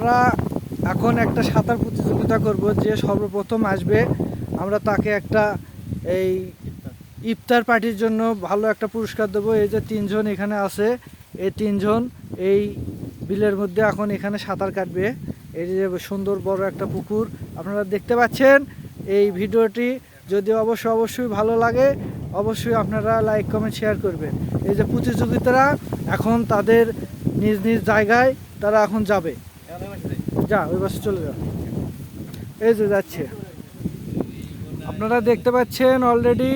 আমরা এখন একটা সাঁতার প্রতিযোগিতা করব যে সর্বপ্রথম আসবে আমরা তাকে একটা এই ইফতার পার্টির জন্য ভালো একটা পুরস্কার দেবো। এই যে তিনজন এখানে আছে, এই তিনজন এই বিলের মধ্যে এখন এখানে সাঁতার কাটবে। এই যে সুন্দর বড় একটা পুকুর। আপনারা দেখতে পাচ্ছেন এই ভিডিওটি। যদি অবশ্যই অবশ্যই ভালো লাগে, অবশ্যই আপনারা লাইক, কমেন্ট, শেয়ার করবেন। এই যে প্রতিযোগিতারা এখন তাদের নিজ নিজ জায়গায় তারা এখন যাবে। যা, ওই পাশে চলে যাও এই যে যাচ্ছে। আপনারা দেখতে পাচ্ছেন অলরেডি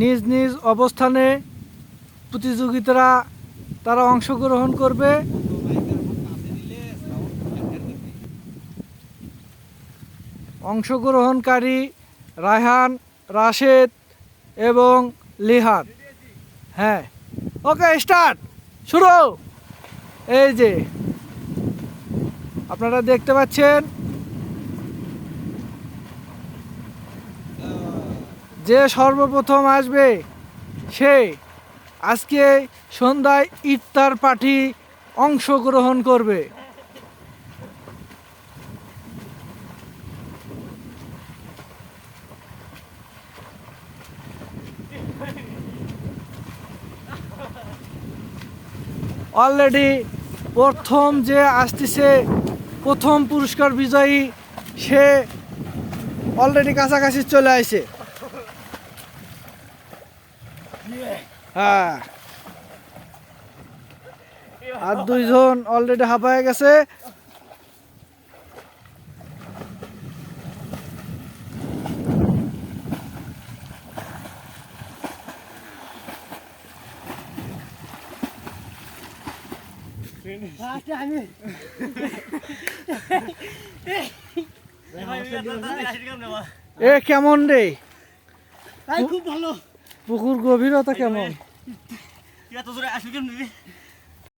নিজ নিজ অবস্থানে প্রতিযোগিতারা তারা অংশগ্রহণ করবে। অংশগ্রহণকারী রায়হান, রাশেদ এবং লিহান। হ্যাঁ। ওকে স্টার্ট শুরু! এই যে, আপনারা দেখতে পাচ্ছেন? যে সর্বপ্রথম আসবে সে আজকে সন্ধ্যায় ইফতার পার্টি অংশগ্রহণ করবে। অলরেডি প্রথম যে আসতেছে, প্রথম পুরস্কার বিজয়ী, সে অলরেডি কাছাকাছি চলে আসে। হ্যাঁ। আর দুইজন অলরেডি হাঁপায় গেছে। এ কেমন রে? খুব ভালো। পুকুর গভীরতা কেমন? এত জোরে আসবে কেমন?